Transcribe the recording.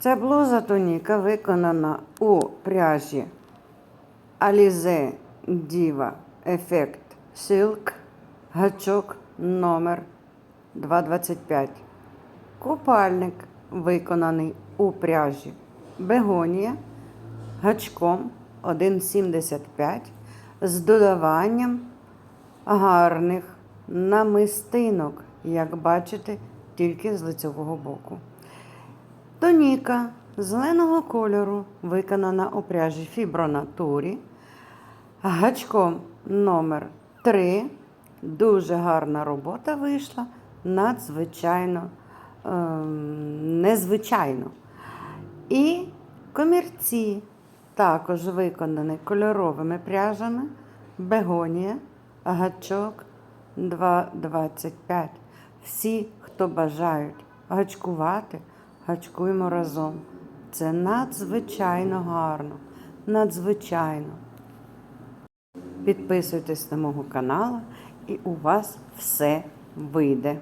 Ця блуза тоніка виконана у пряжі Alize Diva Effect Silk, гачок номер 225. Купальник виконаний у пряжі Бегонія гачком 1,75 з додаванням гарних намистинок, як бачите, тільки з лицевого боку. Тоніка зеленого кольору виконана у пряжі Фібронатурі. Гачком номер 3. Дуже гарна робота вийшла. Надзвичайно ем, незвичайно. І комірці також виконані кольоровими пряжами. Бегонія, гачок 2,25. Всі, хто бажають гачкувати, гачкуємо разом. Це надзвичайно гарно. Надзвичайно. Підписуйтесь на мого канал, і у вас все вийде.